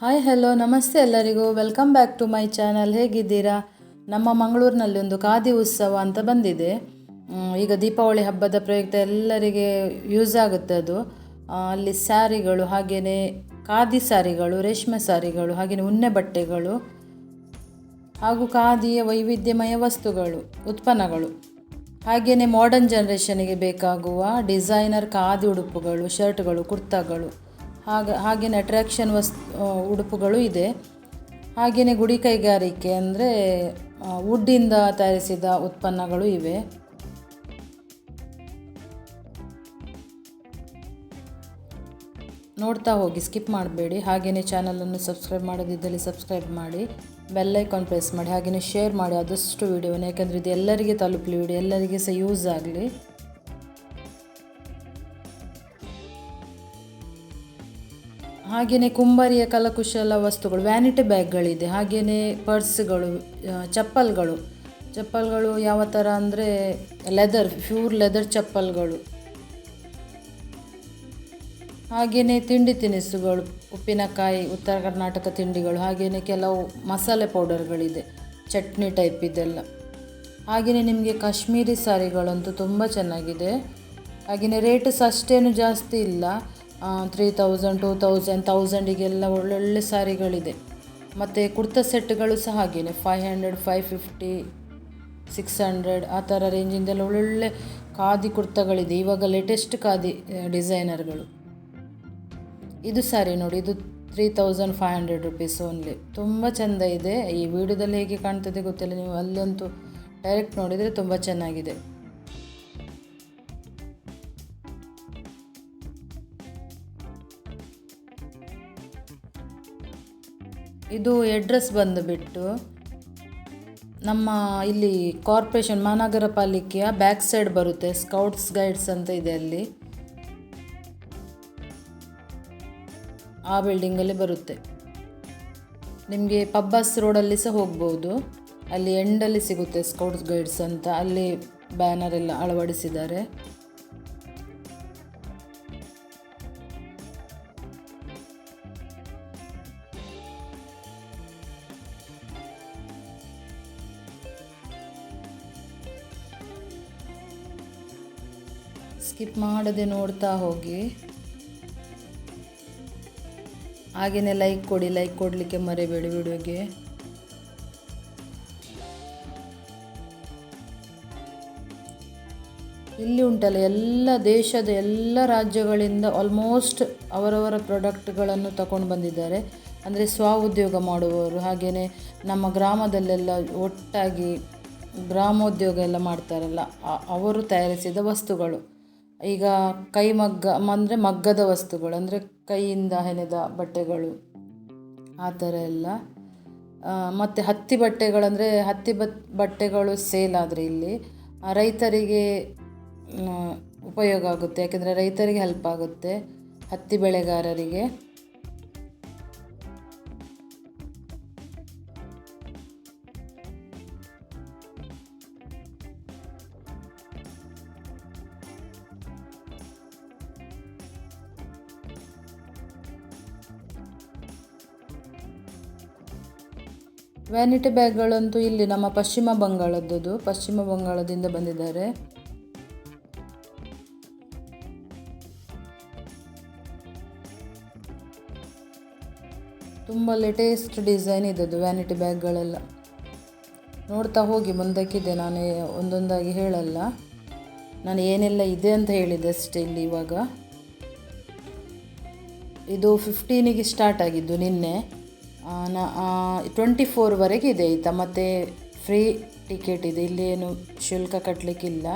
Hi hello ನಮಸ್ತೆ ಎಲ್ಲರಿಗೂ. Welcome back to my channel ಹೇಗಿದ್ದೀರಾ? ನಮ್ಮ ಮಂಗಳೂರಿನಲ್ಲಿ ಒಂದು ಖಾದಿ ಉತ್ಸವ ಅಂತ ಬಂದಿದೆ. ಈಗ ದೀಪಾವಳಿ ಹಬ್ಬದ ಪ್ರಯುಕ್ತ ಎಲ್ಲರಿಗೆ ಯೂಸ್ ಆಗುತ್ತೆ ಅದು. ಅಲ್ಲಿ ಸ್ಯಾರಿಗಳು ಹಾಗೆಯೇ ಖಾದಿ ಸ್ಯಾರಿಗಳು, ರೇಷ್ಮೆ ಸ್ಯಾರಿಗಳು ಹಾಗೆಯೇ ಉಣ್ಣೆ ಬಟ್ಟೆಗಳು, ಹಾಗೂ ಖಾದಿಯ ವೈವಿಧ್ಯಮಯ ವಸ್ತುಗಳು, ಉತ್ಪನ್ನಗಳು. ಹಾಗೆಯೇ ಮಾಡರ್ನ್ ಜನ್ರೇಷನಿಗೆ ಬೇಕಾಗುವ ಡಿಸೈನರ್ ಖಾದಿ ಉಡುಪುಗಳು ಶರ್ಟ್ಗಳು ಕುರ್ತಾಗಳು. ಹಾಗೆ ಹಾಗೆಯೇ ಅಟ್ರಾಕ್ಷನ್ ವಸ್ ಉಡುಪುಗಳು ಇದೆ. ಹಾಗೆಯೇ ಗುಡಿ ಕೈಗಾರಿಕೆ ಅಂದರೆ ವುಡ್ಡಿಂದ ತಯಾರಿಸಿದ ಉತ್ಪನ್ನಗಳು ಇವೆ. ನೋಡ್ತಾ ಹೋಗಿ ಸ್ಕಿಪ್ ಮಾಡಬೇಡಿ. ಹಾಗೆಯೇ ಚಾನಲನ್ನು ಸಬ್ಸ್ಕ್ರೈಬ್ ಮಾಡೋದಿದ್ದಲ್ಲಿ ಸಬ್ಸ್ಕ್ರೈಬ್ ಮಾಡಿ ಬೆಲ್ಲೈಕಾನ್ ಪ್ರೆಸ್ ಮಾಡಿ. ಹಾಗೆಯೇ ಶೇರ್ ಮಾಡಿ, ಆದಷ್ಟು ವೀಡಿಯೋನ ಯಾಕಂದರೆ ಇದು ಎಲ್ಲರಿಗೆ ತಲುಪಲಿ ವಿಡಿಯೋ ಎಲ್ಲರಿಗೆ ಸಹ ಯೂಸ್ ಆಗಲಿ. ಹಾಗೆಯೇ ಕುಂಬಾರಿಯ ಕಲಕುಶಲ ವಸ್ತುಗಳು ವ್ಯಾನಿಟಿ ಬ್ಯಾಗ್ಗಳಿದೆ ಹಾಗೆಯೇ ಪರ್ಸ್ಗಳು ಚಪ್ಪಲ್ಗಳು. ಚಪ್ಪಲ್ಗಳು ಯಾವ ಥರ ಅಂದರೆ ಲೆದರ್ ಪ್ಯೂರ್ ಲೆದರ್ ಚಪ್ಪಲ್ಗಳು. ಹಾಗೆಯೇ ತಿಂಡಿ ತಿನಿಸುಗಳು, ಉಪ್ಪಿನಕಾಯಿ, ಉತ್ತರ ಕರ್ನಾಟಕ ತಿಂಡಿಗಳು ಹಾಗೆಯೇ ಕೆಲವು ಮಸಾಲೆ ಪೌಡರ್ಗಳಿದೆ ಚಟ್ನಿ ಟೈಪ್ ಇದೆಲ್ಲ. ಹಾಗೆಯೇ ನಿಮಗೆ ಕಾಶ್ಮೀರಿ ಸಾರಿಗಳಂತೂ ತುಂಬ ಚೆನ್ನಾಗಿದೆ. ಹಾಗೆಯೇ ರೇಟ್ ಅಷ್ಟೇನು ಜಾಸ್ತಿ ಇಲ್ಲ. ತ್ರೀ ತೌಸಂಡ್ ಟೂ ತೌಸಂಡ್ ತೌಸಂಡಿಗೆಲ್ಲ ಒಳ್ಳೊಳ್ಳೆ ಸ್ಯಾರಿಗಳಿದೆ ಮತ್ತು ಕುರ್ತಾ ಸೆಟ್ಗಳು ಸಹ ಹಾಗೆಯೇ five hundred five fifty six hundred ಆ ಥರ ರೇಂಜಿಂದೆಲ್ಲ ಒಳ್ಳೊಳ್ಳೆ ಖಾದಿ ಕುರ್ತಾಗಳಿದೆ. ಇವಾಗ ಲೇಟೆಸ್ಟ್ ಖಾದಿ ಡಿಸೈನರ್ಗಳು ಇದು ಸಾರಿ ನೋಡಿ, ಇದು three thousand five hundred rupees only ತುಂಬ ಚೆಂದ ಇದೆ. ಈ ವಿಡಿಯೋದಲ್ಲಿ ಹೇಗೆ ಕಾಣ್ತದೆ ಗೊತ್ತಿಲ್ಲ, ನೀವು ಅಲ್ಲಂತೂ ಡೈರೆಕ್ಟ್ ನೋಡಿದರೆ ತುಂಬ ಚೆನ್ನಾಗಿದೆ. ಇದು ಅಡ್ರೆಸ್ ಬಂದುಬಿಟ್ಟು ನಮ್ಮ ಇಲ್ಲಿ ಕಾರ್ಪೊರೇಷನ್ ಮಹಾನಗರ ಪಾಲಿಕೆಯ ಬ್ಯಾಕ್ ಸೈಡ್ ಬರುತ್ತೆ ಸ್ಕೌಟ್ಸ್ ಗೈಡ್ಸ್ ಅಂತ ಇದೆ ಅಲ್ಲಿ. ಆ ಬಿಲ್ಡಿಂಗಲ್ಲಿ ಬರುತ್ತೆ. ನಿಮಗೆ ಪಬ್ಬಸ್ ರೋಡಲ್ಲಿ ಸಹ ಹೋಗ್ಬೋದು. ಅಲ್ಲಿ ಎಂಡಲ್ಲಿ ಸಿಗುತ್ತೆ ಸ್ಕೌಟ್ಸ್ ಗೈಡ್ಸ್ ಅಂತ. ಅಲ್ಲಿ ಬ್ಯಾನರ್ ಎಲ್ಲ ಅಳವಡಿಸಿದ್ದಾರೆ. ಮಾಡದೆ ನೋಡ್ತಾ ಹೋಗಿ. ಹಾಗೆಯೇ ಲೈಕ್ ಕೊಡಿ ಲೈಕ್ ಕೊಡಲಿಕ್ಕೆ ಮರಿಬೇಡಿ ವಿಡಿಯೋಗೆ. ಇಲ್ಲಿ ಉಂಟಲ್ಲ, ಎಲ್ಲ ದೇಶದ ಎಲ್ಲ ರಾಜ್ಯಗಳಿಂದ ಆಲ್ಮೋಸ್ಟ್ ಅವರವರ ಪ್ರಾಡಕ್ಟ್ಗಳನ್ನು ತಗೊಂಡು ಬಂದಿದ್ದಾರೆ. ಅಂದರೆ ಸ್ವ ಉದ್ಯೋಗ ಮಾಡುವವರು ಹಾಗೆಯೇ ನಮ್ಮ ಗ್ರಾಮದಲ್ಲೆಲ್ಲ ಒಟ್ಟಾಗಿ ಗ್ರಾಮೋದ್ಯೋಗ ಎಲ್ಲ ಮಾಡ್ತಾರಲ್ಲ ಅವರು ತಯಾರಿಸಿದ ವಸ್ತುಗಳು. ಈಗ ಕೈ ಮಗ್ಗ, ಅಂದರೆ ಮಗ್ಗದ ವಸ್ತುಗಳು, ಅಂದರೆ ಕೈಯಿಂದ ಹೆಣೆದ ಬಟ್ಟೆಗಳು, ಆ ಥರ ಎಲ್ಲ. ಮತ್ತು ಹತ್ತಿ ಬಟ್ಟೆಗಳಂದರೆ ಹತ್ತಿ ಬತ್ ಬಟ್ಟೆಗಳು ಸೇಲ್ ಆದರೆ ಇಲ್ಲಿ ರೈತರಿಗೆ ಉಪಯೋಗ ಆಗುತ್ತೆ. ಯಾಕೆಂದರೆ ರೈತರಿಗೆ ಹೆಲ್ಪ್ ಆಗುತ್ತೆ ಹತ್ತಿ ಬೆಳೆಗಾರರಿಗೆ. ವ್ಯಾನಿಟಿ ಬ್ಯಾಗ್ಗಳಂತೂ ಇಲ್ಲಿ ನಮ್ಮ ಪಶ್ಚಿಮ ಬಂಗಾಳದ್ದು ಪಶ್ಚಿಮ ಬಂಗಾಳದಿಂದ ಬಂದಿದ್ದಾರೆ. ತುಂಬ ಲೇಟೆಸ್ಟ್ ಡಿಸೈನ್ ಇದ್ದದ್ದು ವ್ಯಾನಿಟಿ ಬ್ಯಾಗ್ಗಳೆಲ್ಲ ನೋಡ್ತಾ ಹೋಗಿ, ಮುಂದಕ್ಕಿದೆ. ನಾನು ಒಂದೊಂದಾಗಿ ಹೇಳಲ್ಲ. ನಾನು ಏನೆಲ್ಲ ಇದೆ ಅಂತ ಹೇಳಿದೆ ಅಷ್ಟೇ ಇಲ್ಲಿ ಇವಾಗ. ಇದು ಫಿಫ್ಟೀನಿಗೆ ಸ್ಟಾರ್ಟ್ ಆಗಿದ್ದು ನಿನ್ನೆ. ಟ್ವೆಂಟಿ ಫೋರ್ವರೆಗೆ ಇದೆ ಆಯಿತಾ ಮತ್ತು ಫ್ರೀ ಟಿಕೆಟ್ ಇದೆ. ಇಲ್ಲಿ ಏನು ಶುಲ್ಕ ಕಟ್ಟಲಿಕ್ಕಿಲ್ಲ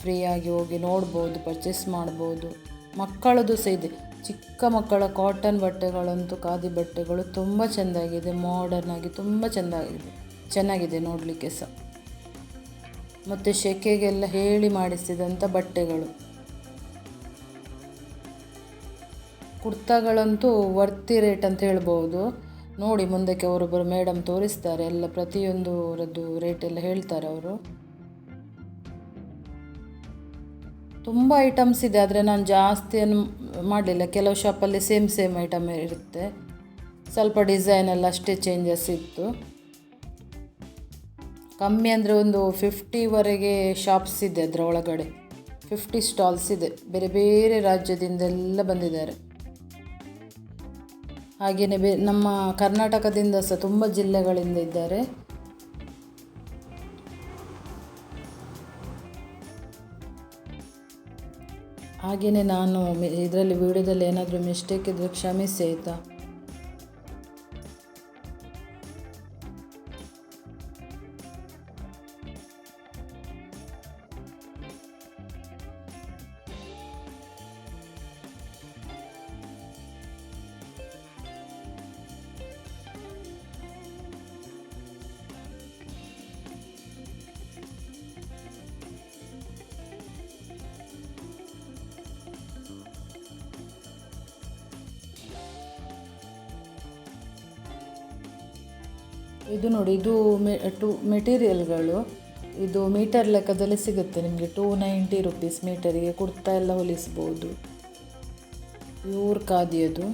ಫ್ರೀಯಾಗಿ ಹೋಗಿ ನೋಡ್ಬೋದು ಪರ್ಚೇಸ್ ಮಾಡ್ಬೋದು. ಮಕ್ಕಳದು ಸಹ ಇದೆ. ಚಿಕ್ಕ ಮಕ್ಕಳ ಕಾಟನ್ ಬಟ್ಟೆಗಳಂತೂ ಖಾದಿ ಬಟ್ಟೆಗಳು ತುಂಬ ಚೆಂದಾಗಿದೆ. ಮಾಡರ್ನ್ ಆಗಿ ತುಂಬ ಚೆಂದಾಗಿದೆ. ಚೆನ್ನಾಗಿದೆ ನೋಡಲಿಕ್ಕೆ ಸಹ. ಮತ್ತು ಶೆಕೆಗೆಲ್ಲ ಹೇಳಿ ಮಾಡಿಸಿದಂಥ ಬಟ್ಟೆಗಳು. ಕುರ್ತಾಗಳಂತೂ ವರ್ತಿ ರೇಟ್ ಅಂತ ಹೇಳ್ಬೋದು. ನೋಡಿ ಮುಂದಕ್ಕೆ ಅವರೊಬ್ಬರು ಮೇಡಮ್ ತೋರಿಸ್ತಾರೆ. ಎಲ್ಲ ಪ್ರತಿಯೊಂದು ಅವರದ್ದು ರೇಟ್ ಎಲ್ಲ ಹೇಳ್ತಾರೆ ಅವರು. ತುಂಬ ಐಟಮ್ಸ್ ಇದೆ, ಆದರೆ ನಾನು ಜಾಸ್ತಿ ಏನು ಮಾಡಲಿಲ್ಲ. ಕೆಲವು ಶಾಪಲ್ಲಿ ಸೇಮ್ ಸೇಮ್ ಐಟಮ್ ಇರುತ್ತೆ. ಸ್ವಲ್ಪ ಡಿಸೈನ್ ಎಲ್ಲ ಅಷ್ಟೇ ಚೇಂಜಸ್ ಇತ್ತು. ಕಮ್ಮಿ ಅಂದರೆ ಒಂದು ಫಿಫ್ಟಿವರೆಗೆ ಶಾಪ್ಸ್ ಇದೆ ಅದರ ಒಳಗಡೆ ಫಿಫ್ಟಿ ಸ್ಟಾಲ್ಸ್ ಇದೆ. ಬೇರೆ ಬೇರೆ ರಾಜ್ಯದಿಂದೆಲ್ಲ ಬಂದಿದ್ದಾರೆ. ಹಾಗೆಯೇ ಬೇ ನಮ್ಮ ಕರ್ನಾಟಕದಿಂದ ಸಹ ತುಂಬ ಜಿಲ್ಲೆಗಳಿಂದ ಇದ್ದಾರೆ. ಹಾಗೆಯೇ ನಾನು ಇದರಲ್ಲಿ, ವಿಡಿಯೋದಲ್ಲಿ ಏನಾದರೂ ಮಿಸ್ಟೇಕ್ ಇದ್ದರೆ ಕ್ಷಮಿಸಿ ಆಯಿತಾ? ನೋಡಿ, ಇದು ಮೆ, ಟು ಮೆಟೀರಿಯಲ್ಗಳು. ಇದು ಮೀಟರ್ ಲೆಕ್ಕದಲ್ಲಿ ಸಿಗುತ್ತೆ ನಿಮಗೆ. ಟೂ ನೈಂಟಿ ರುಪೀಸ್ ಮೀಟರಿಗೆ ಕುರ್ತಾ ಎಲ್ಲ ಹೊಲಿಸ್ಬೋದು. ಪ್ಯೂರ್ ಖಾದಿಯದು.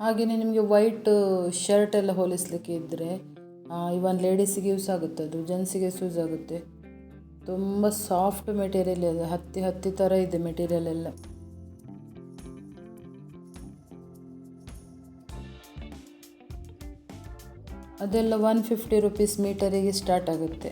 ಹಾಗೆಯೇ ನಿಮಗೆ ವೈಟ್ ಶರ್ಟ್ ಎಲ್ಲ ಹೊಲಿಸ್ಲಿಕ್ಕೆ ಇದ್ದರೆ ಇವನ್ ಲೇಡೀಸಿಗೆ ಯೂಸ್ ಆಗುತ್ತೆ ಅದು, ಜೆಂಟ್ಸಿಗೆ ಯೂಸ್ ಆಗುತ್ತೆ. ತುಂಬ ಸಾಫ್ಟ್ ಮೆಟೀರಿಯಲ್ ಇದೆ, ಹತ್ತಿ ಹತ್ತಿ ಥರ ಇದೆ ಮೆಟೀರಿಯಲ್ ಎಲ್ಲ. ಅದೆಲ್ಲ ಒನ್ ಫಿಫ್ಟಿ ರುಪೀಸ್ ಮೀಟರಿಗೆ ಸ್ಟಾರ್ಟ್ ಆಗುತ್ತೆ.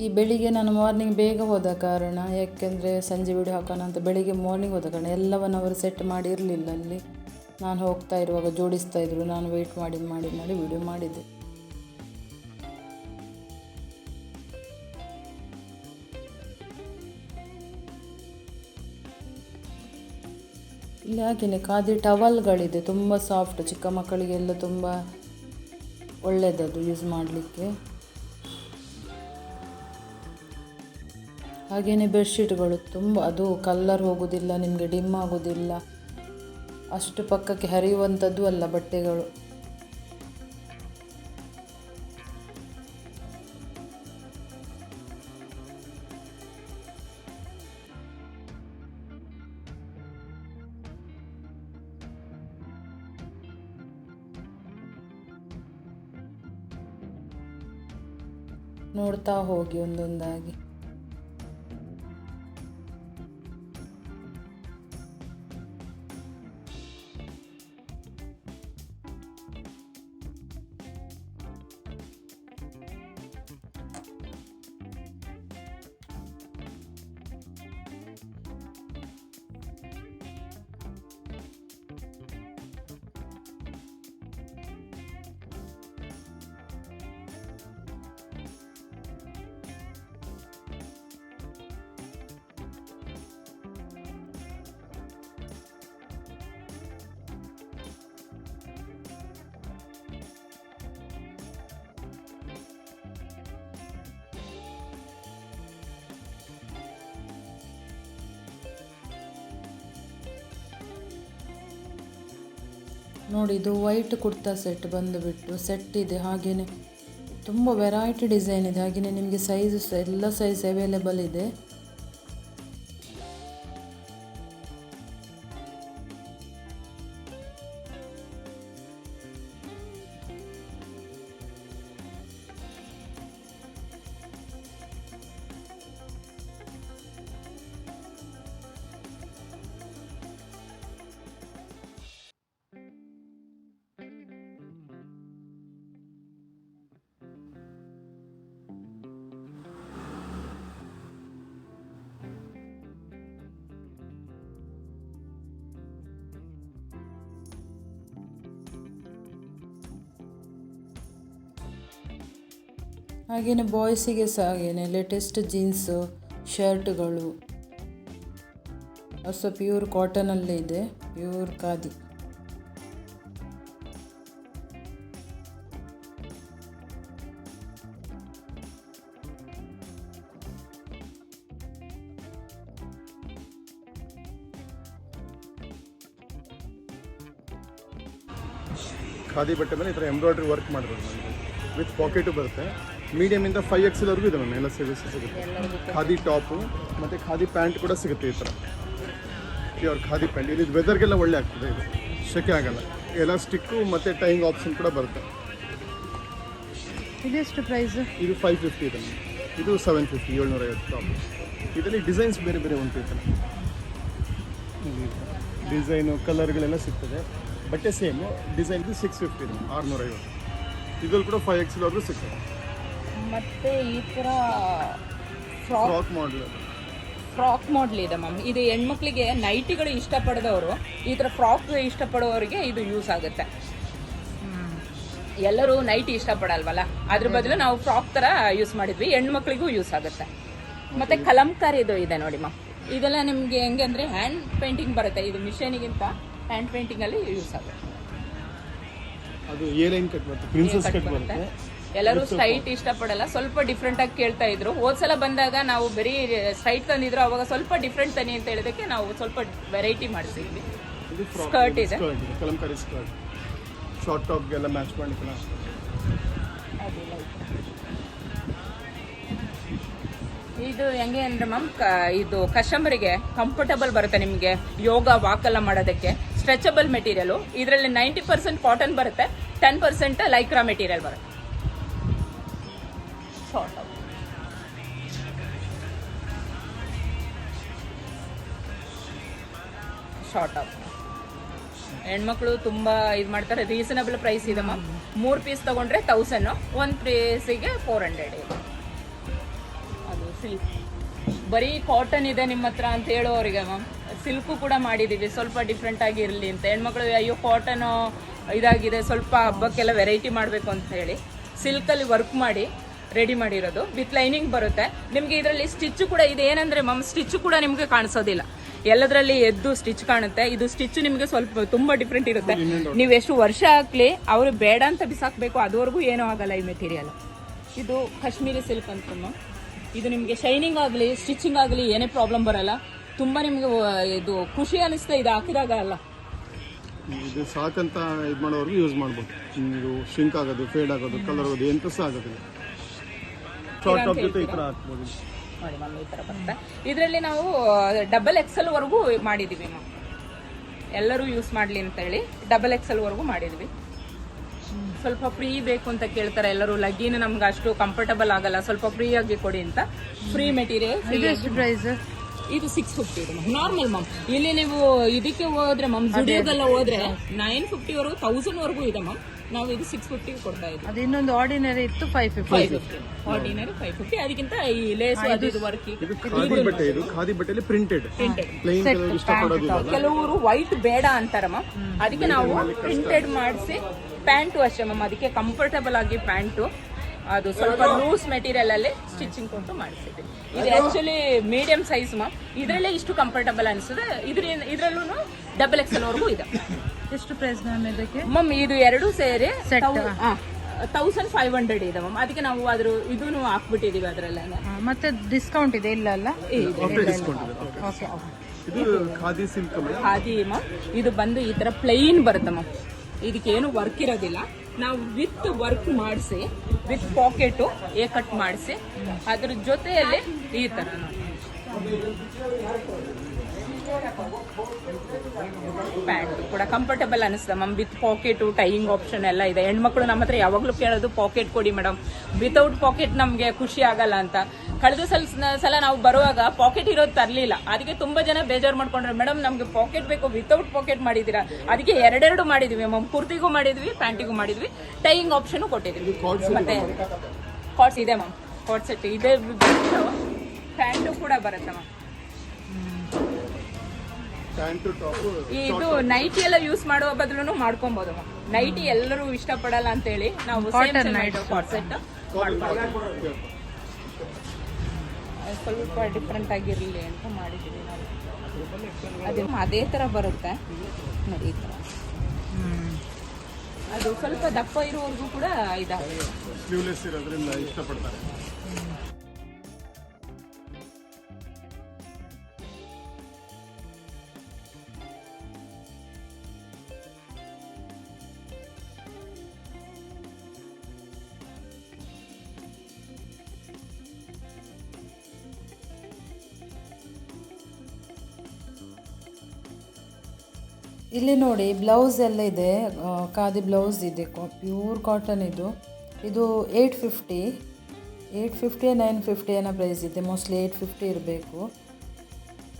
ಈ ಬೆಳಿಗ್ಗೆ ನಾನು ಮಾರ್ನಿಂಗ್ ಬೇಗ ಹೋದ ಕಾರಣ, ಯಾಕೆಂದರೆ ಸಂಜೆ ವಿಡಿಯೋ ಹಾಕೋಣ ಅಂತ ಬೆಳಿಗ್ಗೆ ಮಾರ್ನಿಂಗ್ ಹೋದ ಕಾರಣ ಎಲ್ಲವನ್ನು ಅವರು ಸೆಟ್ ಮಾಡಿರಲಿಲ್ಲ ಅಲ್ಲಿ. ನಾನು ಹೋಗ್ತಾ ಇರುವಾಗ ಜೋಡಿಸ್ತಾ ಇದ್ರು, ನಾನು ವೆಯ್ಟ್ ಮಾಡಿ ಮಾಡಿ ಮಾಡಿ ವಿಡಿಯೋ ಮಾಡಿದ್ದೆ. ಇಲ್ಲಿ ಹಾಗೆಯೇ ಖಾದಿ ಟವಲ್ಗಳಿದೆ ತುಂಬ ಸಾಫ್ಟ್ ಚಿಕ್ಕ ಮಕ್ಕಳಿಗೆಲ್ಲ ತುಂಬ ಒಳ್ಳೆಯದದು ಯೂಸ್ ಮಾಡಲಿಕ್ಕೆ. ಹಾಗೆಯೇ ಬೆಡ್ಶೀಟ್ಗಳು ತುಂಬ, ಅದು ಕಲ್ಲರ್ ಹೋಗೋದಿಲ್ಲ, ನಿಮಗೆ ಡಿಮ್ ಆಗೋದಿಲ್ಲ. ಅಷ್ಟು ಪಕ್ಕಕ್ಕೆ ಹರಿಯುವಂಥದ್ದು ಅಲ್ಲ ಬಟ್ಟೆಗಳು. ನೋಡ್ತಾ ಹೋಗಿ ಒಂದೊಂದಾಗಿ. ನೋಡಿ ಇದು ವೈಟ್ ಕುರ್ತಾ ಸೆಟ್ ಬಂದುಬಿಟ್ಟು ಸೆಟ್ ಇದೆ ಹಾಗೆಯೇ ತುಂಬ ವೆರೈಟಿ ಡಿಸೈನ್ ಇದೆ ಹಾಗೆಯೇ ನಿಮಗೆ ಸೈಜ್ ಎಲ್ಲ ಸೈಜ್ ಅವೈಲೇಬಲ್ ಇದೆ. ಹಾಗೆಯೇ ಬಾಯ್ಸಿಗೆ ಸಹ ಹಾಗೆಯೇ ಲೇಟೆಸ್ಟ್ ಜೀನ್ಸು ಶರ್ಟ್ಗಳು ಹೊಸ ಪ್ಯೂರ್ ಕಾಟನಲ್ಲೇ ಇದೆ ಪ್ಯೂರ್ ಖಾದಿ. ಖಾದಿ ಬಟ್ಟೆ ಮೇಲೆ ಈ ಥರ ಎಂಬ್ರಾಯ್ಡ್ರಿ ವರ್ಕ್ ಮಾಡಿರೋದು ವಿತ್ ಪಾಕೆಟು ಬರುತ್ತೆ. ಮೀಡಿಯಮಿಂದ ಫೈವ್ ಎಕ್ಸ್ವರೆಗೂ ಇದೆ ಮ್ಯಾಮ್ ಎಲ್ಲ ಸಿಗುತ್ತೆ. ಸಿಗುತ್ತೆ. ಖಾದಿ ಟಾಪು ಮತ್ತು ಖಾದಿ ಪ್ಯಾಂಟ್ ಕೂಡ ಸಿಗುತ್ತೆ ಈ ಥರ ಪ್ಯೂರ್ ಖಾದಿ ಪ್ಯಾಂಟ್ ಇದು ವೆದರ್ಗೆಲ್ಲ ಒಳ್ಳೆ ಆಗ್ತದೆ ಇದು. ಶೆಕೆ ಆಗಲ್ಲ. ಎಲಾಸ್ಟಿಕ್ಕು ಮತ್ತು ಟೈಂಗ್ ಆಪ್ಷನ್ ಕೂಡ ಬರುತ್ತೆ. ಇದೆಷ್ಟು ಪ್ರೈಸ್ ಇದು ಫೈವ್ ಫಿಫ್ಟಿ ಇದೆ ಮ್ಯಾಮ್. ಇದು ಸೆವೆನ್ ಫಿಫ್ಟಿ ಏಳ್ನೂರೈವತ್ತು ಟಾಪ್ ಇದರಲ್ಲಿ ಡಿಸೈನ್ಸ್ ಬೇರೆ ಬೇರೆ ಉಂಟು ಈ ಥರ ಡಿಸೈನು ಕಲರ್ಗಳೆಲ್ಲ ಸಿಗ್ತದೆ. ಬಟ್ಟೆ ಸೇಮು ಡಿಸೈನ್ದು ಸಿಕ್ಸ್ ಫಿಫ್ಟಿ ಇದೆ ಆರುನೂರೈವತ್ತು. ಇದ್ರಲ್ಲಿ ಕೂಡ ಫೈವ್ ಎಕ್ಸ್ವರೆಗೂ ಸಿಗ್ತದೆ. ಮತ್ತೆ ಈ ಥರ ಫ್ರಾಕ್ ಮಾಡಲ್ ಫ್ರಾಕ್ ಮಾಡಲ್ ಇದೆ ಮ್ಯಾಮ್ ಇದು ಹೆಣ್ಮಕ್ಳಿಗೆ ನೈಟಿಗಳು ಇಷ್ಟಪಡದವರು ಈ ಥರ ಫ್ರಾಕ್ ಇಷ್ಟಪಡೋರಿಗೆ ಇದು ಯೂಸ್ ಆಗುತ್ತೆ. ಎಲ್ಲರೂ ನೈಟಿ ಇಷ್ಟಪಡಲ್ವಲ್ಲ? ಅದ್ರ ಬದಲು ನಾವು ಫ್ರಾಕ್ ಥರ ಯೂಸ್ ಮಾಡಿದ್ವಿ ಹೆಣ್ಮಕ್ಳಿಗೂ ಯೂಸ್ ಆಗುತ್ತೆ. ಮತ್ತೆ ಕಲಂಕಾರಿದು ಇದೆ ನೋಡಿ ಮ್ಯಾಮ್ ಇದೆಲ್ಲ ನಿಮಗೆ ಹೆಂಗೆ ಅಂದರೆ ಹ್ಯಾಂಡ್ ಪೇಂಟಿಂಗ್ ಬರುತ್ತೆ. ಇದು ಮಿಷನಿಗಿಂತ ಹ್ಯಾಂಡ್ ಪೇಂಟಿಂಗಲ್ಲಿ ಯೂಸ್ ಆಗುತ್ತೆ. ಅದು ಕಟ್ ಬರುತ್ತೆ ಪ್ರಿನ್ಸಸ್ ಕಟ್ ಬರುತ್ತೆ. ಎಲ್ಲರೂ ಸ್ಟ್ರೈಟ್ ಇಷ್ಟಪಡಲ್ಲ ಸ್ವಲ್ಪ ಡಿಫ್ರೆಂಟ್ ಆಗಿ ಕೇಳ್ತಾ ಇದ್ರು. ಹೋದ್ಸಲ ಬಂದಾಗ ನಾವು ಬರೀ ಸ್ಟ್ರೈಟ್ ತಂದಿದ್ರು ಅವಾಗ ಸ್ವಲ್ಪ ಡಿಫ್ರೆಂಟ್ ತನಿ ಅಂತ ಹೇಳಿದಕ್ಕೆ ನಾವು ಸ್ವಲ್ಪ ವೆರೈಟಿ ಮಾಡಿಸಿದ್ವಿ. ಸ್ಕರ್ಟ್ ಇದೆ ಕಲಂಕಾರಿ ಸ್ಕರ್ಟ್ ಶಾರ್ಟ್ ಟಾಪ್ಗೆಲ್ಲ ಮ್ಯಾಚ್ ಇದು ಹೆಂಗೆ ಅಂದ್ರೆ ಮ್ಯಾಮ್ ಇದು ಕಸ್ಟಮರಿಗೆ ಕಂಫರ್ಟಬಲ್ ಬರುತ್ತೆ ನಿಮಗೆ ಯೋಗ ವಾಕ್ ಎಲ್ಲ ಮಾಡೋದಕ್ಕೆ. ಸ್ಟ್ರೆಚಬಲ್ ಮೆಟೀರಿಯಲ್ ಇದರಲ್ಲಿ ನೈಂಟಿ ಪರ್ಸೆಂಟ್ ಕಾಟನ್ ಬರುತ್ತೆ ಟೆನ್ ಪರ್ಸೆಂಟ್ ಲೈಕ್ರಾ ಮೆಟೀರಿಯಲ್ ಬರುತ್ತೆ. Short top. ಶಾರ್ಟ್ ಹೆಣ್ಮಕ್ಳು ತುಂಬಾ ಇದು ಮಾಡ್ತಾರೆ ರೀಸನಬಲ್ ಪ್ರೈಸ್ ಇದೆ ಮ್ಯಾಮ್ ಮೂರು ಪೀಸ್ ತಗೊಂಡ್ರೆ ತೌಸಂಡ್ ಒಂದು ಪೀಸಿಗೆ ಫೋರ್ ಹಂಡ್ರೆಡ್ ಅದು ಸಿಲ್ಕ್ ಬರೀ ಕಾಟನ್ ಇದೆ ನಿಮ್ಮ ಹತ್ರ ಅಂತ ಹೇಳೋರಿಗೆ ಮ್ಯಾಮ್ ಸಿಲ್ಕು ಕೂಡ ಮಾಡಿದ್ದೀವಿ ಸ್ವಲ್ಪ ಡಿಫ್ರೆಂಟ್ ಆಗಿ ಇರಲಿ ಅಂತ. ಹೆಣ್ಮಕ್ಳು, ಅಯ್ಯೋ ಕಾಟನ್ ಇದಾಗಿದೆ, ಸ್ವಲ್ಪ ಹಬ್ಬಕ್ಕೆಲ್ಲ ವೆರೈಟಿ ಮಾಡಬೇಕು ಅಂತ ಹೇಳಿ. ಸಿಲ್ಕಲ್ಲಿ ವರ್ಕ್ ಮಾಡಿ ರೆಡಿ ಮಾಡಿರೋದು. ವಿತ್ ಲೈನಿಂಗ್ ಬರುತ್ತೆ. ನಿಮಗೆ ಇದರಲ್ಲಿ ಸ್ಟಿಚ್ ಕೂಡ ಇದು. ಏನಂದ್ರೆ ಮಮ್ ಸ್ಟಿಚ್ ಕೂಡ ನಿಮಗೆ ಕಾಣಿಸೋದಿಲ್ಲ. ಎಲ್ಲದರಲ್ಲಿ ಎದ್ದು ಸ್ಟಿಚ್ ಕಾಣುತ್ತೆ. ಇದು ಸ್ಟಿಚ್ ನಿಮಗೆ ಸ್ವಲ್ಪ ತುಂಬಾ ಡಿಫ್ರೆಂಟ್ ಇರುತ್ತೆ. ನೀವು ಎಷ್ಟು ವರ್ಷ ಹಾಕ್ಲಿ ಅವರು ಬೇಡ ಅಂತ ಬಿಸಾಕ್ಬೇಕು ಅದುವರೆಗೂ ಏನೂ ಆಗಲ್ಲ ಈ ಮೆಟೀರಿಯಲ್ ಇದು ಕಾಶ್ಮೀರಿ ಸಿಲ್ಕ್ ಅಂತ ಇದು ನಿಮಗೆ ಶೈನಿಂಗ್ ಆಗಲಿ ಸ್ಟಿಚಿಂಗ್ ಆಗಲಿ ಏನೇ ಪ್ರಾಬ್ಲಮ್ ಬರಲ್ಲ. ತುಂಬ ನಿಮಗೆ ಇದು ಖುಷಿ ಅನಿಸ್ತಾ ಇದು. ಹಾಕಿದಾಗ ಅಲ್ಲ. ಇದು ಸಾಕಂತ ಇದು ಮಾಡೋರ್ಗು ಯೂಸ್ ಮಾಡ್ಬೋದು. ಇದು ಶಿಂಕ್ ಆಗೋದು ಫೇಡ್ ಆಗೋದು ಕಲರ್ ಆಗೋದು ಎಂತ ಸಹ ಆಗೋದಿಲ್ಲ. ಶಾರ್ಟ್ ಟಾಪ್ ಜೊತೆ ಈ ಥರ ಹಾಕ್ಬೋದು. ನೋಡಿ ಮ್ಯಾಮ್ ಈ ಥರ ಬರುತ್ತೆ. ಇದರಲ್ಲಿ ನಾವು ಡಬಲ್ ಎಕ್ಸೆಲ್ ವರೆಗೂ ಮಾಡಿದೀವಿ ಮ್ಯಾಮ್ ಎಲ್ಲರೂ ಯೂಸ್ ಮಾಡಲಿ ಅಂತ ಹೇಳಿ ಡಬಲ್ ಎಕ್ಸೆಲ್ ವರೆಗೂ ಮಾಡಿದ್ವಿ. ಸ್ವಲ್ಪ ಫ್ರೀ ಬೇಕು ಅಂತ ಕೇಳ್ತಾರೆ ಎಲ್ಲರೂ. ಲಗ್ಗಿನ ನಮ್ಗೆ ಅಷ್ಟು ಕಂಫರ್ಟಬಲ್ ಆಗಲ್ಲ. ಸ್ವಲ್ಪ ಫ್ರೀ ಆಗಿ ಕೊಡಿ ಅಂತ. ಫ್ರೀ ಮೆಟೀರಿಯಲ್ ಎಷ್ಟು ಪ್ರೈಸ್ ಇದು ಸಿಕ್ಸ್ ಫಿಫ್ಟಿ ಇದೆ ನಾರ್ಮಲ್ ಮ್ಯಾಮ್ ಇಲ್ಲಿ ನೀವು ಇದಕ್ಕೆ ಹೋದ್ರೆ ಮ್ಯಾಮ್ ಜುಡಿಯೋದೆಲ್ಲ ಹೋದ್ರೆ ನೈನ್ ಫಿಫ್ಟಿ ವರೆಗೂ ತೌಸಂಡ್ ವರೆಗೂ ಇದೆ ಮ್ಯಾಮ್ ನಾವು ಇದು ಸಿಕ್ಸ್ ಫಿಫ್ಟಿ ಕೊಡ್ತಾ ಇದ್ದೀವಿ ಅದು ಇನ್ನೊಂದು ಆರ್ಡಿನರಿ ಇತ್ತು five fifty five fifty ordinary five fifty ಅದಕ್ಕಿಂತ ಈ ಲೇಸ್ ಅದು ಇದು ವರ್ಕ್ ಇದು ಖಾದಿ ಬಟ್ಟೆ ಇದು ಖಾದಿ ಬಟ್ಟೆಯಲ್ಲಿ ಪ್ರಿಂಟೆಡ್ ಪ್ಲೈನ್ ಕಲರ್ ಕೆಲವರು ವೈಟ್ ಬೇಡ ಅಂತಾರಮ್ಮ ಅದಕ್ಕೆ ನಾವು ಪ್ರಿಂಟೆಡ್ ಮಾಡಿಸಿ ಪ್ಯಾಂಟು ಅಷ್ಟೇ ಮ್ಯಾಮ್ ಅದಕ್ಕೆ ಕಂಫರ್ಟಬಲ್ ಆಗಿ ಪ್ಯಾಂಟು ಅದು ಸ್ವಲ್ಪ ಲೂಸ್ ಮೆಟೀರಿಯಲ್ ಅಲ್ಲಿ ಸ್ಟಿಚಿಂಗ್ ಕೊಟ್ಟು ಮಾಡಿಸಿದ್ವಿ. ಇದು ಆಕ್ಚುಲಿ ಮೀಡಿಯಂ ಸೈಜ್ ಮ್ಯಾಮ್ ಇದರಲ್ಲೇ ಇಷ್ಟು ಕಂಫರ್ಟಬಲ್ ಅನಿಸುತ್ತೆ. ಇದ್ರ ಇದರಲ್ಲೂ ಡಬಲ್ ಎಕ್ಸೆಲ್ ವರೆಗೂ ಇದೆ. ಎಷ್ಟು ಪ್ರೈಸ್ ಮ್ಯಾಮ್ ಇದಕ್ಕೆ? ಮಮ್ ಇದು ಎರಡು ಸೇರಿ Set. ತೌಸಂಡ್ ಫೈವ್ ಹಂಡ್ರೆಡ್ ಇದೆ ಮ್ಯಾಮ್ ಅದಕ್ಕೆ ನಾವು ಅದ್ರ ಇದೂ ಹಾಕ್ಬಿಟ್ಟಿದೀವಿ ಅದರಲ್ಲೇ ಆ, ಮತ್ತೆ ಡಿಸ್ಕೌಂಟ್ ಇದೆ ಇಲ್ಲ ಅಲ್ಲ? ಓಕೆ ಇದು ಖಾದಿ ಸಿಲ್ಕ್ ಖಾದಿ ಮ್ಯಾಮ್ ಇದು ಬಂದು ಈ ತರ ಪ್ಲೈನ್ ಬರುತ್ತೆ ಮ್ಯಾಮ್ ಇದಕ್ಕೇನು ವರ್ಕ್ ಇರೋದಿಲ್ಲ. ನಾವು ವಿತ್ ವರ್ಕ್ ಮಾಡಿಸಿ ವಿತ್ ಪಾಕೆಟು ಏ ಕಟ್ ಮಾಡಿಸಿ ಅದ್ರ ಜೊತೆಯಲ್ಲಿ ಈ ತರ. ಕೂಡ ಕಂಫರ್ಟಬಲ್ ಅನಿಸ್ತದೆ ma'am with pocket tying option ಎಲ್ಲ ಇದೆ. ಹೆಣ್ಮಕ್ಳು ನಮ್ಮ ಹತ್ರ ಯಾವಾಗಲೂ ಕೇಳೋದು ಪಾಕೆಟ್ ಕೊಡಿ ಮೇಡಮ್ ವಿತೌಟ್ ಪಾಕೆಟ್ ನಮಗೆ ಖುಷಿ ಆಗಲ್ಲ ಅಂತ. ಕಳೆದ ಸಲ ಸಲ ನಾವು ಬರುವಾಗ ಪಾಕೆಟ್ ಇರೋದು ತರಲಿಲ್ಲ. ಅದಕ್ಕೆ ತುಂಬಾ ಜನ ಬೇಜಾರು ಮಾಡ್ಕೊಂಡ್ರೆ. ಮೇಡಮ್ ನಮಗೆ ಪಾಕೆಟ್ ಬೇಕು. ವಿತೌಟ್ ಪಾಕೆಟ್ ಮಾಡಿದ್ದೀರಾ? ಅದಕ್ಕೆ ಎರಡೆರಡು ಮಾಡಿದ್ವಿ ಮ್ಯಾಮ್ ಕುರ್ತಿಗೂ ಮಾಡಿದ್ವಿ ಪ್ಯಾಂಟಿಗೂ ಮಾಡಿದ್ವಿ. ಟೈಯಿಂಗ್ ಆಪ್ಷನ್ ಕೊಟ್ಟಿದ್ವಿ. ಮತ್ತೆ ಕಾಟ್ಸ್ ಇದೆ ಮ್ಯಾಮ್ ಕಾಟ್ಸ್ ಸೆಟ್ ಇದೆ. ಪ್ಯಾಂಟು ಕೂಡ ಬರುತ್ತೆ ಮ್ಯಾಮ್ ಇದು ನೈಟಿ ಎಲ್ಲ ಯೂಸ್ ಮಾಡುವ ಬದಲು ಮಾಡ್ಕೊಬಹುದು ನೈಟಿ ಎಲ್ಲರೂ ಇಷ್ಟಪಡಲ್ಲ ಅಂತ ಹೇಳಿ ನಾವು ಸ್ವಲ್ಪ ಡಿಫ್ರೆಂಟ್ ಆಗಿರಲಿ ಅಂತ ಮಾಡಿದ್ದೀವಿ ನಾವು. ಅದೇ ತರ ಥರ ಬರುತ್ತೆ. ನೋಡಿ ಈ ಥರ ಅದು ಸ್ವಲ್ಪ ದಪ್ಪ ಇರುವವರೆಗೂ ಕೂಡ ಇದಾಗುತ್ತೆ. ಇಲ್ಲಿ ನೋಡಿ ಬ್ಲೌಸ್ ಎಲ್ಲ ಇದೆ. ಖಾದಿ ಬ್ಲೌಸ್ ಇದೆ. ಪ್ಯೂರ್ ಕಾಟನ್ ಇದು. ಇದು eight fifty eight fifty nine fifty ಏನೋ ಪ್ರೈಸ್ ಇದೆ. ಮೋಸ್ಟ್ಲಿ ಏಯ್ಟ್ ಫಿಫ್ಟಿ ಇರಬೇಕು.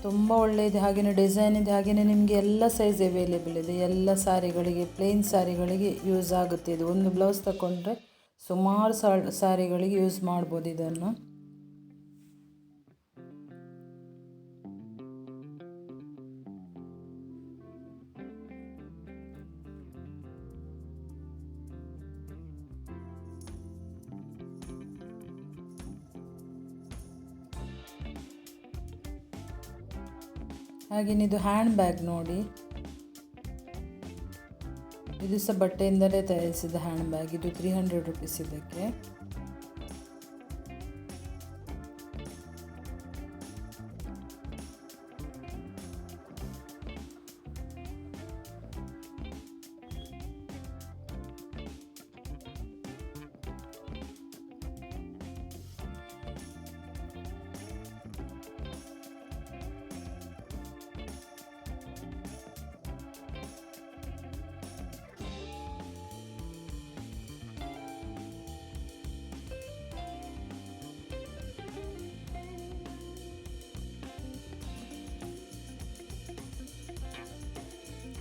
ತುಂಬ ಒಳ್ಳೆಯದು ಹಾಗೆಯೇ ಡಿಸೈನ್ ಇದೆ. ಹಾಗೆಯೇ ನಿಮಗೆ ಎಲ್ಲ ಸೈಜ್ ಅವೈಲೇಬಲ್ ಇದೆ. ಎಲ್ಲ ಸಾರಿಗಳಿಗೆ ಪ್ಲೇನ್ ಸಾರಿಗಳಿಗೆ ಯೂಸ್ ಆಗುತ್ತೆ. ಇದು ಒಂದು ಬ್ಲೌಸ್ ತಗೊಂಡ್ರೆ ಸುಮಾರು ಸಾರಿಗಳಿಗೆ ಯೂಸ್ ಮಾಡ್ಬೋದು ಇದನ್ನು. ಹಾಗೆಯೇ ಇದು ಹ್ಯಾಂಡ್ ಬ್ಯಾಗ್ ನೋಡಿ. ಇದು ಸಹ ಬಟ್ಟೆಯಿಂದಲೇ ತಯಾರಿಸಿದ ಹ್ಯಾಂಡ್ ಬ್ಯಾಗ್ ಇದು ತ್ರೀ ಹಂಡ್ರೆಡ್ ರುಪೀಸ್ ಇದಕ್ಕೆ.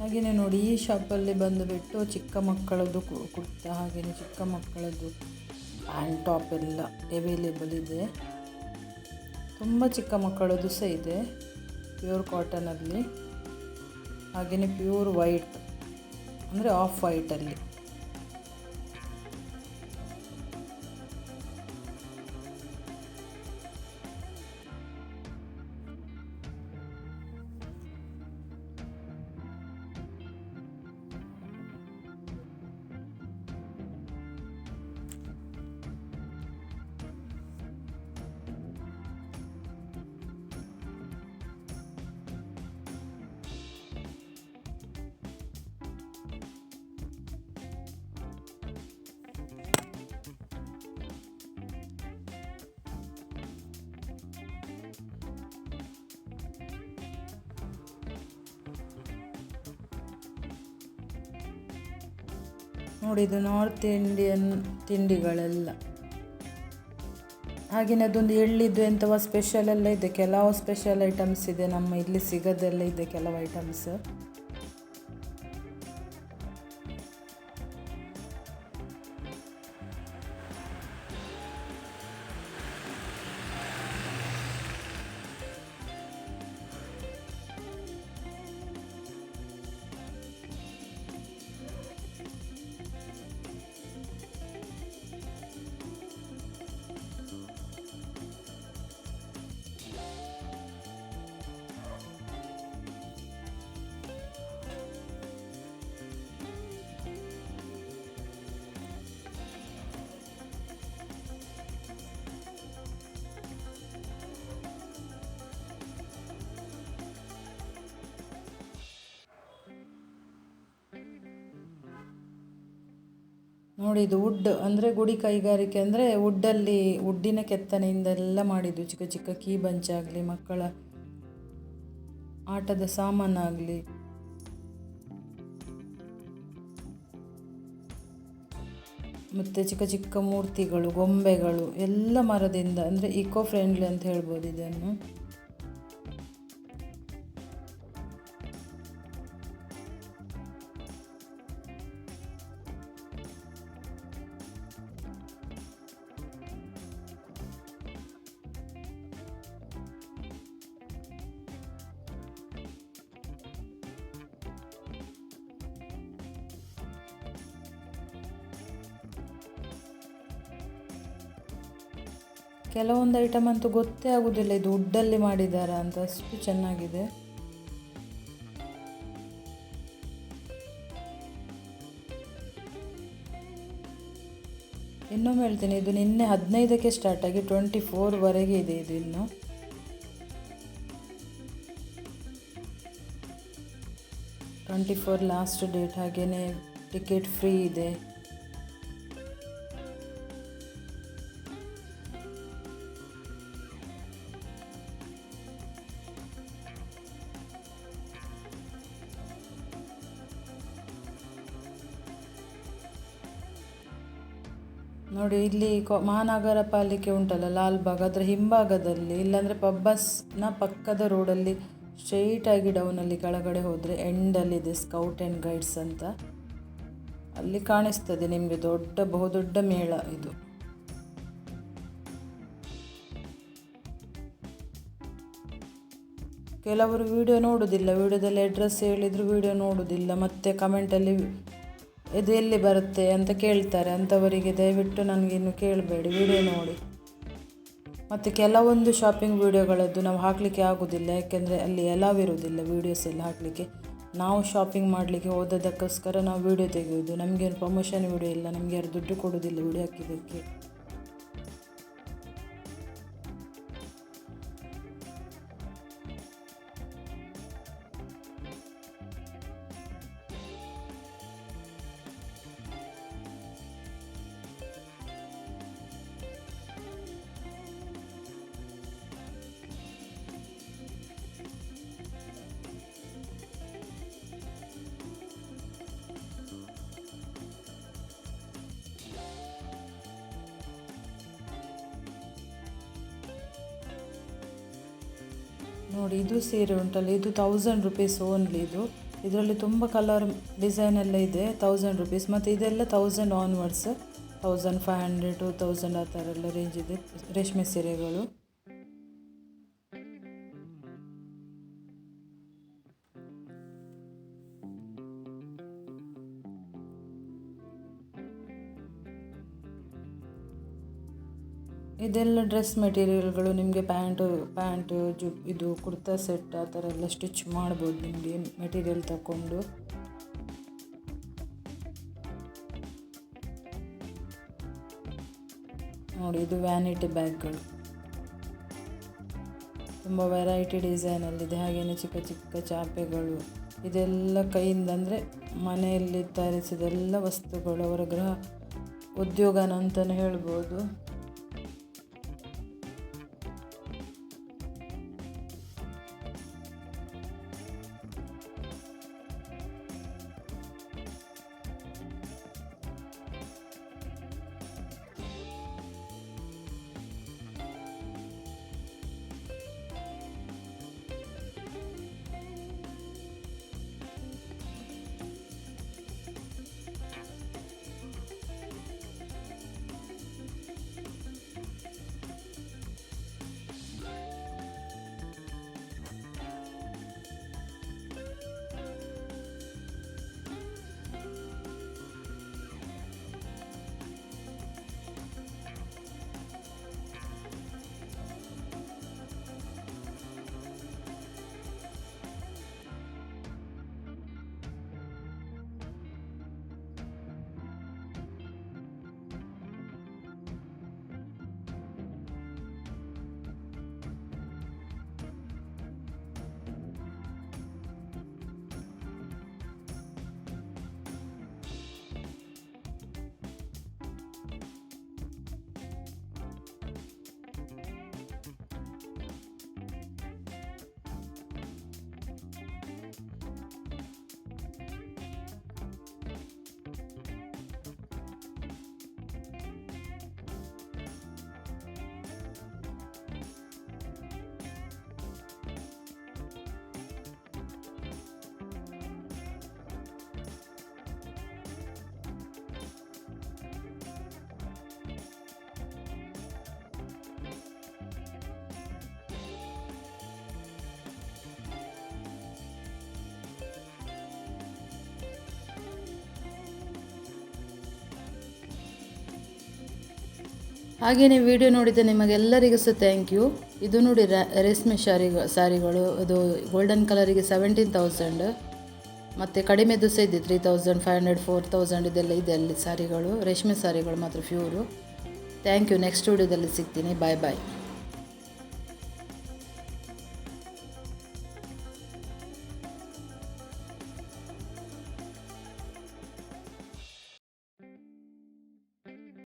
ಹಾಗೆಯೇ ನೋಡಿ, ಈ ಶಾಪಲ್ಲಿ ಬಂದುಬಿಟ್ಟು ಚಿಕ್ಕ ಮಕ್ಕಳದ್ದು ಕುರ್ತಾ ಹಾಗೆಯೇ ಚಿಕ್ಕ ಮಕ್ಕಳದ್ದು ಪ್ಯಾಂಟ್ ಟಾಪ್ ಎಲ್ಲ ಅವೈಲೇಬಲ್ ಇದೆ. ತುಂಬ ಚಿಕ್ಕ ಮಕ್ಕಳದ್ದು ಸಹ ಇದೆ ಪ್ಯೂರ್ ಕಾಟನಲ್ಲಿ ಹಾಗೆಯೇ ಪ್ಯೂರ್ ವೈಟ್ ಅಂದರೆ ಆಫ್ ವೈಟಲ್ಲಿ ನೋಡಿ ಇದು ನಾರ್ತ್ ಇಂಡಿಯನ್ ತಿಂಡಿಗಳೆಲ್ಲ. ಹಾಗೆಯೇ ಅದೊಂದು ಎಳ್ಳಿದ್ದು ಎಂಥವ ಸ್ಪೆಷಲ್ ಎಲ್ಲ ಇದೆ. ಕೆಲವು ಸ್ಪೆಷಲ್ ಐಟಮ್ಸ್ ಇದೆ. ನಮ್ಮ ಇಲ್ಲಿ ಸಿಗೋದೆಲ್ಲ ಇದೆ ಕೆಲವು ಐಟಮ್ಸ್ ನೋಡಿ ಇದು ವುಡ್ ಅಂದರೆ ಗುಡಿ ಕೈಗಾರಿಕೆ ಅಂದರೆ ವುಡ್ಡಲ್ಲಿ ವುಡ್ಡಿನ ಕೆತ್ತನೆಯಿಂದೆಲ್ಲ ಮಾಡಿದ್ದು. ಚಿಕ್ಕ ಚಿಕ್ಕ ಕೀ ಬಂಚ್ ಆಗಲಿ, ಮಕ್ಕಳ ಆಟದ ಸಾಮಾನಾಗಲಿ ಮತ್ತು ಚಿಕ್ಕ ಚಿಕ್ಕ ಮೂರ್ತಿಗಳು, ಗೊಂಬೆಗಳು ಎಲ್ಲ ಮರದಿಂದ ಅಂದರೆ ಇಕೋ ಫ್ರೆಂಡ್ಲಿ ಅಂತ ಹೇಳ್ಬೋದು ಇದನ್ನು. ಕೆಲವೊಂದು ಐಟಮ್ ಅಂತೂ ಗೊತ್ತೇ ಆಗೋದಿಲ್ಲ, ಇದು ವುಡ್ಡಲ್ಲಿ ಮಾಡಿದ್ದಾರೆ ಅಂತ, ಅಷ್ಟು ಚೆನ್ನಾಗಿದೆ. ಇನ್ನೊಮ್ಮೆ ಹೇಳ್ತೀನಿ, ಇದು ನಿನ್ನೆ ಹದಿನೈದಕ್ಕೆ ಸ್ಟಾರ್ಟ್ ಆಗಿ ಟ್ವೆಂಟಿ ಫೋರ್ವರೆಗೆ ಇದೆ ಇದು ಇನ್ನು. ಟ್ವೆಂಟಿ ಫೋರ್ ಲಾಸ್ಟ್ ಡೇಟ್ ಹಾಗೆಯೇ ಟಿಕೆಟ್ ಫ್ರೀ ಇದೆ. ನೋಡಿ, ಇಲ್ಲಿ ಕೊ- ಮಹಾನಗರ ಪಾಲಿಕೆ ಉಂಟಲ್ಲ, ಲಾಲ್ಬಾಗ್, ಅದರ ಹಿಂಭಾಗದಲ್ಲಿ, ಇಲ್ಲಾಂದರೆ ಪಬ್ಬಸ್ನ ಪಕ್ಕದ ರೋಡಲ್ಲಿ ಸ್ಟ್ರೈಟಾಗಿ ಡೌನಲ್ಲಿ ಕೆಳಗಡೆ ಹೋದರೆ ಎಂಡಲ್ಲಿದೆ ಸ್ಕೌಟ್ ಆ್ಯಂಡ್ ಗೈಡ್ಸ್ ಅಂತ. ಅಲ್ಲಿ ಕಾಣಿಸ್ತದೆ ನಿಮಗೆ ದೊಡ್ಡ, ಬಹುದೊಡ್ಡ ಮೇಳ ಇದು. ಕೆಲವರು ವಿಡಿಯೋ ನೋಡೋದಿಲ್ಲ ವಿಡಿಯೋದಲ್ಲಿ ಅಡ್ರೆಸ್ ಹೇಳಿದ್ರು ವಿಡಿಯೋ ನೋಡೋದಿಲ್ಲ, ಮತ್ತು ಕಮೆಂಟಲ್ಲಿ ಇದು ಎಲ್ಲಿ ಬರುತ್ತೆ ಅಂತ ಕೇಳ್ತಾರೆ. ಅಂಥವರಿಗೆ ದಯವಿಟ್ಟು ನನಗಿನ್ನು ಕೇಳಬೇಡಿ, ವಿಡಿಯೋ ನೋಡಿ. ಮತ್ತು ಕೆಲವೊಂದು ಶಾಪಿಂಗ್ ವೀಡಿಯೋಗಳದ್ದು ನಾವು ಹಾಕಲಿಕ್ಕೆ ಆಗೋದಿಲ್ಲ, ಯಾಕೆಂದರೆ ಅಲ್ಲಿ ಎಲ್ಲವಿರುವುದಿಲ್ಲ ಇರೋದಿಲ್ಲ ವೀಡಿಯೋಸ್ ಎಲ್ಲ ಹಾಕಲಿಕ್ಕೆ. ನಾವು ಶಾಪಿಂಗ್ ಮಾಡಲಿಕ್ಕೆ ಹೋದದಕ್ಕೋಸ್ಕರ ನಾವು ವೀಡಿಯೋ ತೆಗೆಯೋದು. ನಮಗೇನು ಪ್ರಮೋಷನ್ ವೀಡಿಯೋ ಇಲ್ಲ, ನಮಗೆ ಯಾರು ದುಡ್ಡು ಕೊಡೋದಿಲ್ಲ ವೀಡಿಯೋ ಹಾಕಿದ್ದಕ್ಕೆ. ನೋಡಿ, ಇದು ಸೀರೆ ಉಂಟಲ್ಲ, ಇದು ತೌಸಂಡ್ ರುಪೀಸ್ ಓನ್ಲಿ ಇದು. ಇದರಲ್ಲಿ ತುಂಬ ಕಲರ್ ಡಿಸೈನ್ ಎಲ್ಲ ಇದೆ ತೌಸಂಡ್ ರುಪೀಸ್ ಮತ್ತು ಇದೆಲ್ಲ thousand onwards thousand five hundred two thousand ಆ ಥರ ಎಲ್ಲ ರೇಂಜ್ ಇದೆ, ರೇಷ್ಮೆ ಸೀರೆಗಳು. ಇದೆಲ್ಲ ಡ್ರೆಸ್ ಮೆಟೀರಿಯಲ್ಗಳು, ನಿಮಗೆ ಪ್ಯಾಂಟು ಪ್ಯಾಂಟು ಜು, ಇದು ಕುರ್ತಾ ಸೆಟ್ ಆ ಥರ ಎಲ್ಲ ಸ್ಟಿಚ್ ಮಾಡ್ಬೋದು ನಿಮಗೆ ಮೆಟೀರಿಯಲ್ ತಗೊಂಡು ನೋಡಿ, ಇದು ವ್ಯಾನಿಟಿ ಬ್ಯಾಗ್ಗಳು. ತುಂಬ ವೆರೈಟಿ ಡಿಸೈನಲ್ಲಿದೆ ಹಾಗೆಯೇ ಚಿಕ್ಕ ಚಿಕ್ಕ ಚಾಪೆಗಳು. ಇದೆಲ್ಲ ಕೈಯಿಂದ ಅಂದರೆ ಮನೆಯಲ್ಲಿ ತಯಾರಿಸಿದೆಲ್ಲ ವಸ್ತುಗಳು ಅವರ ಗೃಹ ಉದ್ಯೋಗನ ಅಂತಲೇ ಹೇಳ್ಬೋದು. ಹಾಗೆಯೇ ವಿಡಿಯೋ ನೋಡಿದ ನಿಮಗೆಲ್ಲರಿಗೂ ಸಹ ಥ್ಯಾಂಕ್ ಯು ಇದು ನೋಡಿ ರೇಷ್ಮೆ ಸಾರಿ ಸಾರಿಗಳು, ಅದು ಗೋಲ್ಡನ್ ಕಲರಿಗೆ ಸೆವೆಂಟೀನ್ ತೌಸಂಡ್ ಮತ್ತು ಕಡಿಮೆದು ಸಹ ಇದೆ three thousand five hundred four thousand ಇದೆಲ್ಲ ಇದೆ ಅಲ್ಲಿ ಸಾರಿಗಳು, ರೇಷ್ಮೆ ಸಾರಿಗಳು ಮಾತ್ರ ಫ್ಯೂರು ಥ್ಯಾಂಕ್ ಯು ನೆಕ್ಸ್ಟ್ ವಿಡಿಯೋದಲ್ಲಿ ಸಿಗ್ತೀನಿ. ಬಾಯ್ ಬಾಯ್